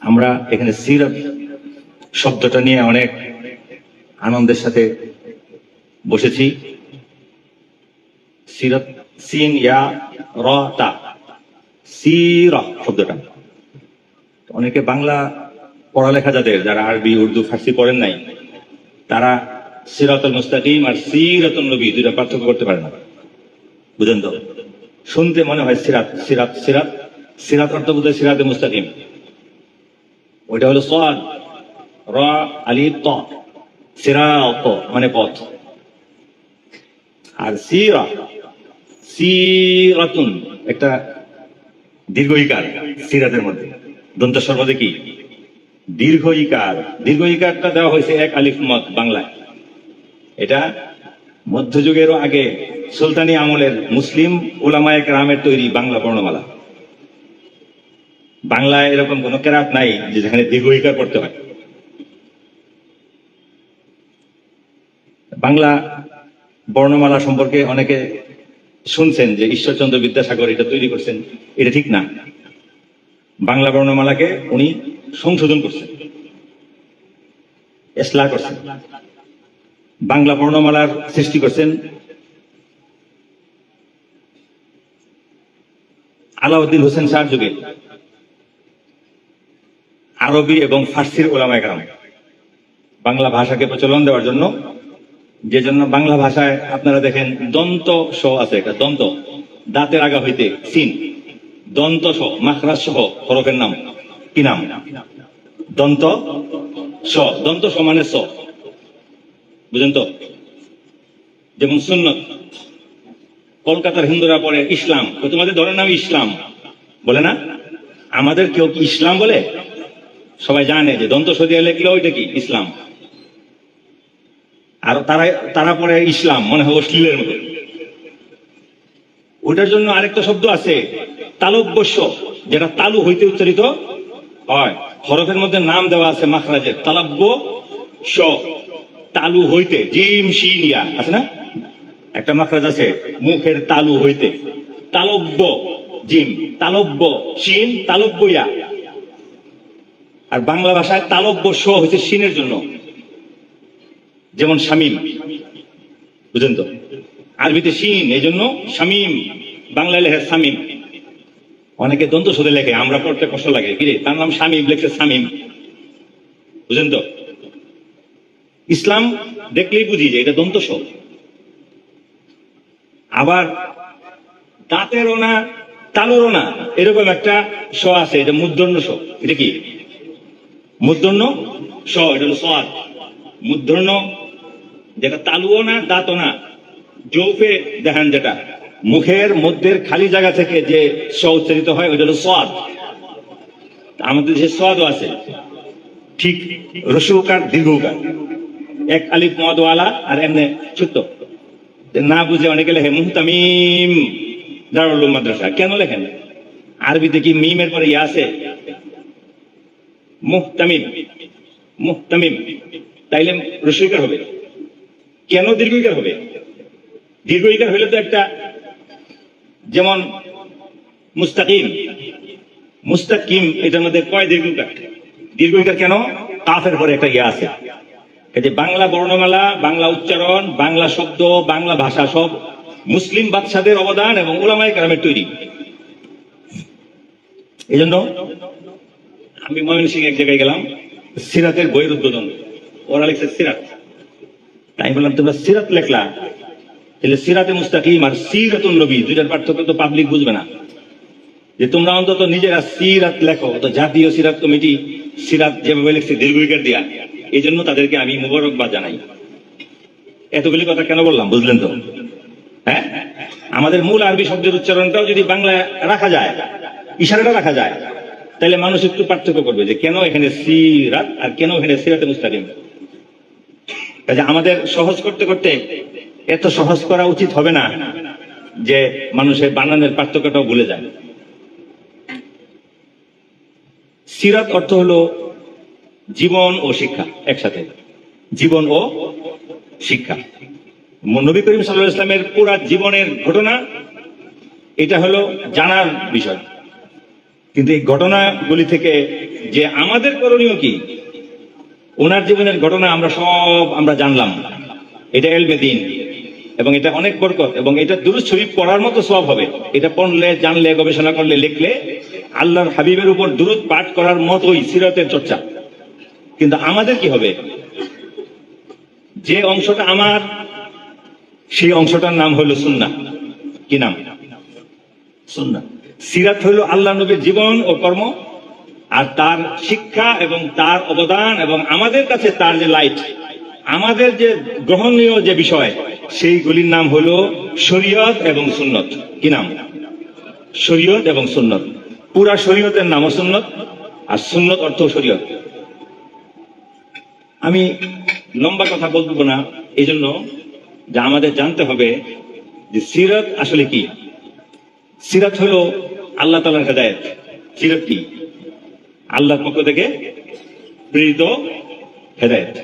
আমরা এখানে সিরত শব্দটা নিয়ে অনেক আনন্দের সাথে বসেছি। সিরত সিন ইয়া সির শব্দটা। অনেকে বাংলা পড়ালেখা যাদের, যারা আরবি, উর্দু, ফার্সি পড়েন নাই, তারা সিরাতুল মুস্তাকিম আর সিরাতুল নবী দুইটা পার্থক্য করতে পারে না। বুঝেন তো? শুনতে মনে হয় সিরাত সিরাত সিরাত। সিরাত অর্থ বোধ সিরাতে মুস্তাকিম। ওইটা হলো সাদ র, আলি, ত। সিরাত মানে পথ। আর সিরা, সিরাতুন, একটা দীর্ঘ ইকার সিরাতের মধ্যে। দন্ত সর্বদে কি? দীর্ঘ ইকার দেওয়া হয়েছে এক আলিফ মত বাংলায়। এটা মধ্যযুগেরও আগে সুলতানি আমলের মুসলিম ওলামায় রামের তৈরি বাংলা বর্ণমালা। বাংলায় এরকম কোন কেরাত নাই যে যেখানে দীর্ঘ ইকার পড়তে হয়। বাংলা বর্ণমালা সম্পর্কে অনেকে শুনছেন যে ঈশ্বরচন্দ্র বিদ্যাসাগর এটা তৈরি করছেন, এটা ঠিক না। বাংলা বর্ণমালাকে উনি সংশোধন করছেন, এসলা করছেন। বাংলা বর্ণমালার সৃষ্টি করছেন আলাউদ্দিন হোসেন শাহর যুগে। আরবি এবং ফার্সির ওলামায় কারাম। বাংলা ভাষাকে প্রচলন দেওয়ার জন্য, যে জন্য বাংলা ভাষায় আপনারা দেখেন দন্ত স আছে একটা, দন্ত, দাঁতের আগা হইতে সিন, দন্ত স মাখরাজ সহ, হরফের নাম, কি নাম? দন্ত স দন্ত স মানে স। বুঝেন তো? যেমন সুন্নত, কলকাতার হিন্দুরা পড়ে ইসলাম তোমাদের ধরের নাম ইসলাম, বলে না? আমাদের কেউ কি ইসলাম বলে? সবাই জানে যে দন্ত সদিয়া লেখলে ওইটা কি? ইসলাম। আর তারা তারা পড়ে ইসলাম, মনে হয় অশ্লীলের মতো। ওইটার জন্য আরেকটা শব্দ আছে তালব্যস্য যেটা তালু হইতে উচ্চারিত হয়। হরফের মধ্যে নাম দেওয়া আছে মাখরাজের তালব্য স তালু হইতে, জিম শিলিয়া আছে না? একটা মাখরাজ আছে, মুখের তালু হইতে। তালব্য জিম তালব্য শিন তালব্য ইয়া আর বাংলা ভাষায় তালব্য স হচ্ছে শিনের জন্য। যেমন শামিম। বুঝেন তো? আরবিতে শিন এই জন্য শামিম, বাংলায় লেখে শামিম। অনেকে দন্ত সুদে লেখে, আমরা পড়তে কষ্ট লাগে। কিরে তার নাম শামিম, লেখছে শামিম। বুঝেন তো? ইসলাম দেখলেই বুঝি যে এটা দন্ত স আবার দাঁতেরও না, তালুরও না, এরকম একটা স আছে, এটা মুদ্রণ্য স এটা কি? মুদ্রণ্য স মুদ্রণ্য যেটা তালুও না, দাঁতও না, জৌফে দেখান যেটা। মুখের মধ্যের খালি জায়গা থেকে যে স উচ্চারিত হয়, ওইটা হলো স্বাদ আমাদের দেশে স্বাদও আছে। ঠিক রসুকার, দীর্ঘকার। এক আলিফ মদওয়ালা আর এমনি ছোট্ট। না বুঝে অনেকে লেখে মুহতামিম দারুল মাদ্রাসা। কেন লেখেন? আরবিতে কি মিমের পরে ইয়া আছে? মুহতামিম মুহতামিম। তাইলে রসুইকার হবে। কেন দীর্ঘইকার হবে? দীর্ঘইকার হইলে তো একটা যেমন মুস্তাকিম মুস্তাকিম এটার মধ্যে কয় দীর্ঘইকার? দীর্ঘইকার কেন? কাফের পরে একটা ইয়া আছে। যে বাংলা বর্ণমালা, বাংলা উচ্চারণ, বাংলা শব্দ, বাংলা ভাষা সব মুসলিম বাদশাদের অবদান এবং ওলামায় কারামের তৈরি। এই জন্য আমি ময়মনসিং এক জায়গায় গেলাম, সিরাতের বইয়ের উদ্বোধন। ওরা লিখছে সিরাত। তাই বললাম, তোমরা সিরাত লেখলা, তাহলে সিরাতে মুস্তাকিম আর সিরাতুন নবী দুইটার পার্থক্য তো পাবলিক বুঝবে না। যে তোমরা অন্তত নিজেরা সিরাত লেখো তো জাতীয় সিরাত কমিটি সিরাত যেভাবে লিখছে দীর্ঘিকার দিয়া। এই জন্য তাদেরকে আমি মুবারকবাদ জানাই। এতগুলি কথা কেন বললাম, বুঝলেন তো? হ্যাঁ? আমাদের মূল আরবি শব্দের উচ্চারণটাও যদি বাংলায় রাখা যায়, ইশারাটা রাখা যায় তাহলে মানুষ একটু পার্থক্য করবে যে কেন এখানে সিরাত আর কেন এখানে সিরাতে মুস্তাকিম? আমাদের সহজ করতে করতে এত সহজ করা উচিত হবে না যে মানুষের বানানের পার্থক্যটাও ভুলে যায়। সিরাত অর্থ হলো জীবন ও শিক্ষা একসাথে। জীবন ও শিক্ষা। নবী করিম সাল্লাহ ইসলামের পুরা জীবনের ঘটনা এটা হলো জানার বিষয়। কিন্তু এই ঘটনাগুলি থেকে যে আমাদের করণীয় কি, ওনার জীবনের ঘটনা আমরা সব আমরা জানলাম। এটা এলবে দিন, এবং এটা অনেক বরকত, এবং এটা দুরুদ শরীফ পড়ার মতো সব হবে। এটা পড়লে, জানলে, গবেষণা করলে, লিখলে, আল্লাহর হাবিবের উপর দুরুদ পাঠ করার মতোই সিরতের চর্চা। কিন্তু আমাদের কি হবে? যে অংশটা আমার, সেই অংশটার নাম হলো সুন্না কি নাম? সুন্না সিরাত হলো আল্লাহ নবীর জীবন ও কর্ম, আর তার শিক্ষা এবং তার অবদান এবং আমাদের কাছে তার যে লাইট আমাদের যে গ্রহণীয় যে বিষয়, সেইগুলির নাম হলো শরীয়ত এবং সুন্নত। কি নাম? শরীয়ত এবং সুন্নত। পুরা শরীয়তের নামও সুন্নত, আর সুন্নত অর্থ শরীয়ত। আমি লম্বা কথা বলব না এই জন্য যে আমাদের জানতে হবে যে সিরাত আসলে কি? সিরাত হলো আল্লাহ তালার হেদায়ত। সিরাত কি আল্লাহর পক্ষ থেকে প্রেরিত হেদায়ত।